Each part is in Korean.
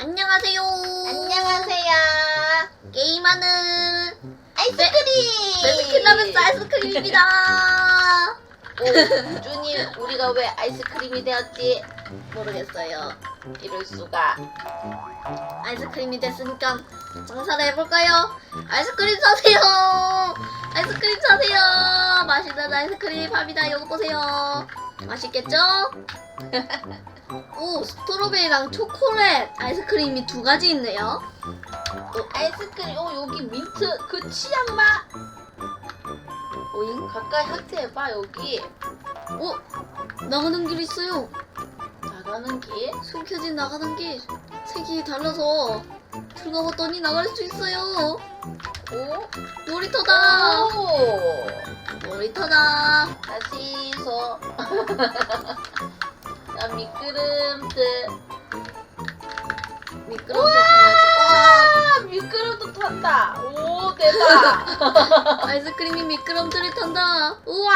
안녕하세요. 안녕하세요. 게임하는 아이스크림. 베스킨라빈스 아이스크림입니다. 오, 준이 우리가 왜 아이스크림이 되었지? 모르겠어요. 이럴 수가. 아이스크림이 됐으니까 장사를 해볼까요? 아이스크림 사세요. 아이스크림 사세요. 맛있는 아이스크림 팝니다. 이거 보세요. 맛있겠죠? 오 스트로베리랑 초콜릿 아이스크림이 두 가지 있네요. 어, 아이스크림. 오, 여기 민트 그 치약 맛. 오잉? 가까이 하트해봐 여기. 오 나가는 길 있어요. 나가는 길. 숨겨진 나가는 길 색이 달라서 들어가봤더니 나갈 수 있어요. 오. 놀이터다. 오. 놀이터다. 다시 서. 자 미끄럼틀. 미끄럼틀 타야지. 와 미끄럼틀 탄다. 오 대박. 아이스크림이 미끄럼틀을 탄다. 우와.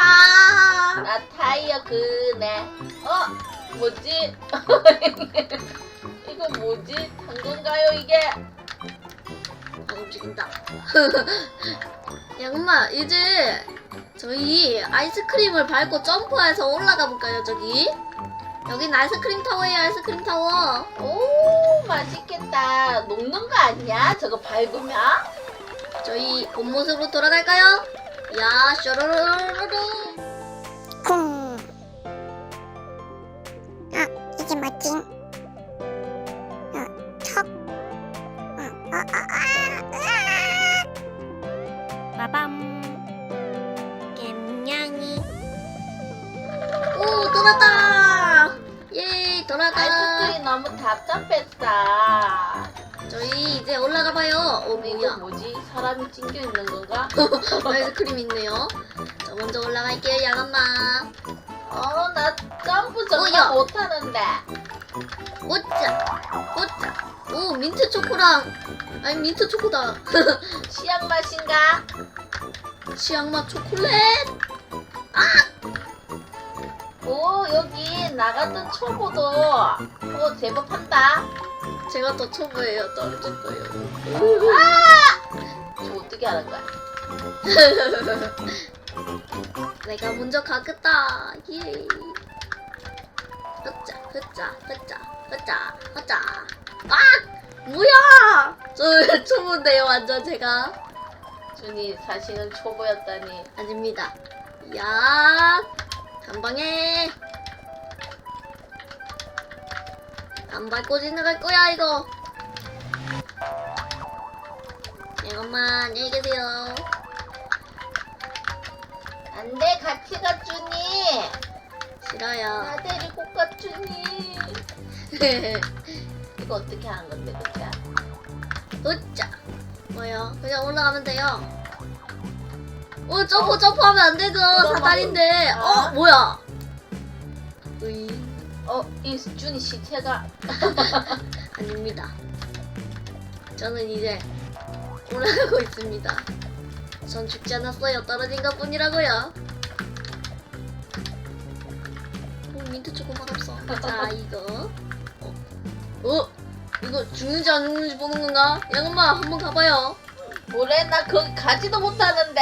나 타이어 그네. 어? 뭐지? 이거 뭐지? 탄 건가요 이게? 안 움직인다. 야, 엄마, 이제 저희 아이스크림을 밟고 점프해서 올라가 볼까요, 저기? 여긴 아이스크림 타워예요, 아이스크림 타워. 오 맛있겠다. 녹는 거 아니야? 저거 밟으면? 저희 본 모습으로 돌아갈까요? 야, 슈루루루루. 쿵. 아, 이게 뭐지? 돌았다! 예, 돌아가. 아이스크림 너무 답답했어. 저희 이제 올라가 봐요. 오, 이거 뭐야. 뭐지? 사람이 찡겨 있는 건가? 아이스크림 있네요. 저 먼저 올라갈게요, 양엄마. 어, 나 점프 어, 야. 정말 못하는데. 오짜, 오짜. 오, 민트 초코랑, 아니, 민트 초코다. 치약 맛인가? 치약맛 초콜릿. 오, 여기 나갔던 초보도 어, 제법 한다. 제가 더 초보예요, 떨어질 거예요. 저 어떻게 하는 거야? 내가 먼저 가겠다. 예. 흐짜, 흐짜, 흐짜, 흐짜, 흐짜. 아! 뭐야! 저 초보인데요, 완전 제가. 준이 사실은 초보였다니. 아닙니다. 야! 한 방에! 안 밟고 지나갈 거야, 이거. 잠깐만, 안녕히 계세요. 안 돼, 같이 가, 준이. 싫어요. 나 데리고 가, 준이. 이거 어떻게 하는 건데, 그치? 으짜! 뭐요? 그냥 올라가면 돼요. 어, 점프, 점프 하면 안 되죠. 그럼 사다리인데. 아. 어, 뭐야? 으이, 어, 이 준이 시체가. 아닙니다. 저는 이제 올라가고 있습니다. 전 죽지 않았어요. 떨어진 것 뿐이라고요. 오, 민트 초코 맛없어. 자, 이거. 어, 어? 이거 죽는지 안 죽는지 보는 건가? 양엄마, 한번 가봐요. 뭐래, 나 거기 가지도 못하는데.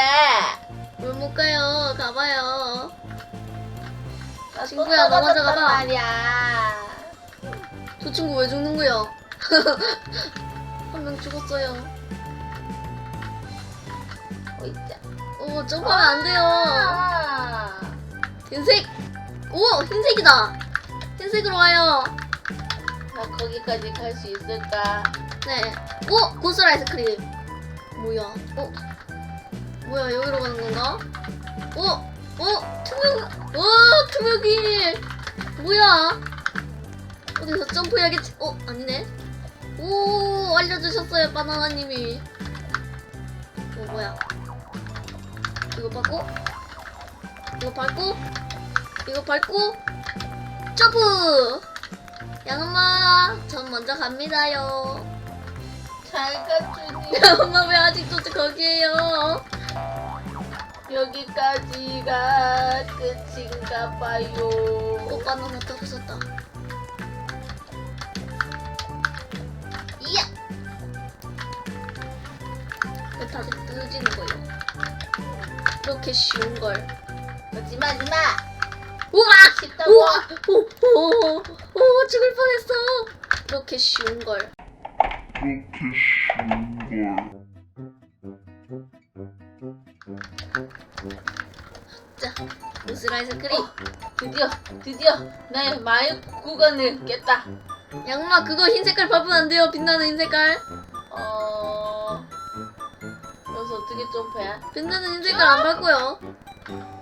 왜못 가요? 가봐요. 친구야, 떨어졌단 가봐. 말이야. 저 친구 왜 죽는 거야? 한 명 죽었어요. 어, 있자. 오, 점프하면 안 돼요. 아. 흰색! 오! 흰색이다! 흰색으로 와요. 나 거기까지 갈 수 있을까? 네. 오! 고슬 아이스크림. 뭐야? 어? 뭐야, 여기로 가는 건가? 어? 어? 투명, 오! 투명이! 뭐야? 어디서 점프해야겠지? 어? 아니네. 오! 알려주셨어요, 바나나님이. 어, 뭐야? 이거 밟고? 이거 밟고? 이거 밟고? 점프! 양엄마, 전 먼저 갑니다요. 잘 가, 준이. 엄마 왜 아직도 거기에요? 여기까지가 끝인가 봐요. 오빠 너무 덥었다. 이야! 왜 다들 부러지는 거예요? 이렇게 쉬운 걸. 마지막, 마지막! 우와! 우와! 오, 오, 오, 오, 죽을 뻔했어. 이렇게 쉬운 걸. 이렇게 쉬운 걸. 무슨 아이스크림? 드디어 드디어 나의 마의 구간을 깼다. 양마 그거 흰 색깔 밟으면 안 돼요. 빛나는 흰 색깔. 어 여기서 어떻게 점프해? 빛나는 흰 색깔 안 밟고요.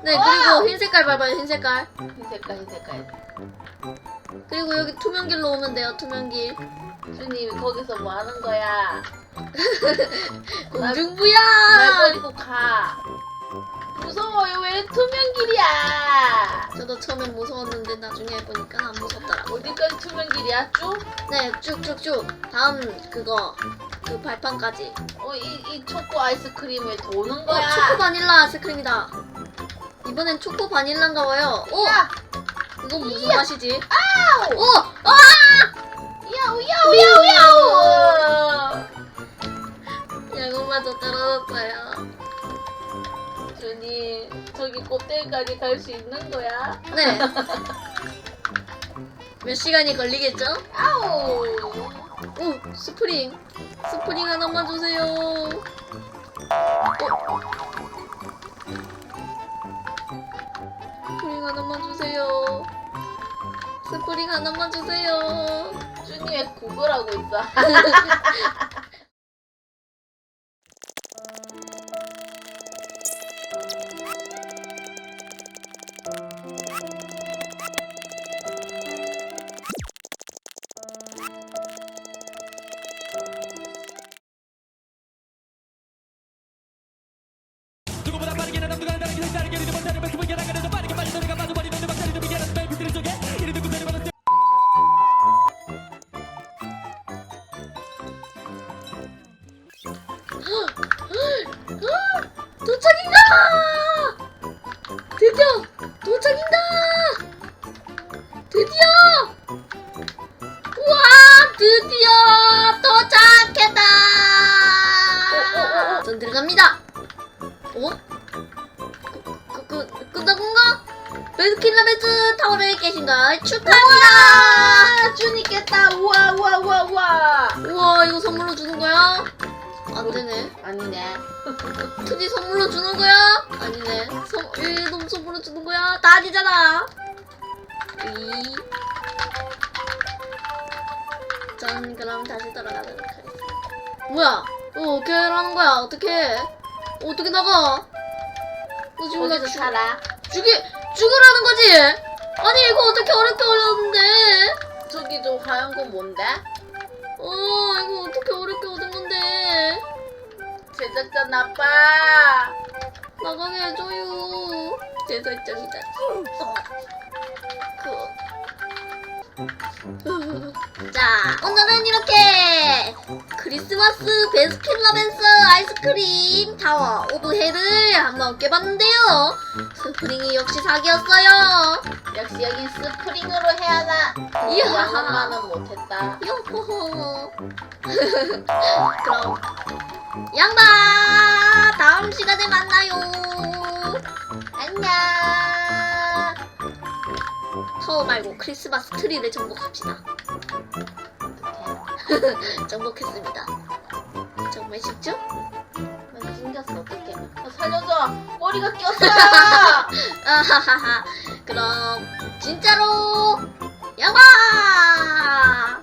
네, 그리고 흰 색깔 밟아요. 흰 색깔. 흰 색깔 흰 색깔. 그리고 여기 투명길로 오면 돼요. 투명길. 주님 거기서 뭐 하는 거야? 날 공중부야. 버리고 가. 무서워 왜 투명 길이야? 저도 처음엔 무서웠는데 나중에 해보니까 안 무섭더라고요. 어디까지 투명 길이야? 쭉? 네, 쭉쭉쭉. 다음 그거 그 발판까지. 어 이 이 초코 아이스크림을 도는 어, 거야. 초코 바닐라 아이스크림이다. 이번엔 초코 바닐라인가 봐요. 오, 야, 이건 무슨 맛이지? 아우! 오, 꼭대기까지 갈 수 있는 거야? 네. 몇 시간이 걸리겠죠? 아우! 오, 스프링. 스프링 하나만 주세요. 어. 스프링 하나만 주세요. 스프링 하나만 주세요. 주님 왜 구걸하고 있어? 이거 선물로 주는 거야? 안 되네. 아니네. 투지 선물로 주는 거야? 아니네. 선, 일동 선물로 주는 거야? 다 아니잖아. 이. 전 그럼 다시 돌아가도록 하겠습니다. 뭐야? 어, 어떻게 하는 거야? 어떻게? 어떻게 나가? 너 지금 나 거기서 죽, 살아. 죽이, 죽으라는 거지? 아니, 이거 어떻게 어렵게 어려웠는데? 저기 저 하얀 건 뭔데? 어, 이거 어떻게 어렵게 얻은 건데? 제작자 나빠. 나가게 해줘요. 제 설정이다. 그. 자, 오늘은 이렇게 크리스마스 베스킨라빈스 아이스크림 타워 오브 헬을 한번 깨봤는데요. 스프링이 역시 사기였어요. 역시 여긴 스프링으로 해야 하나. 이야. 양엄마는 못했다. 요호호. 그럼 양바 다음 시간에 만나요. 안녕. 타워 말고 크리스마스 트리를 정복합시다. 정복했습니다. 정말 쉽죠? 나 찡겼어 어떡해. 어, 살려줘. 머리가 꼈어. 아하하하. 그럼 진짜로 양바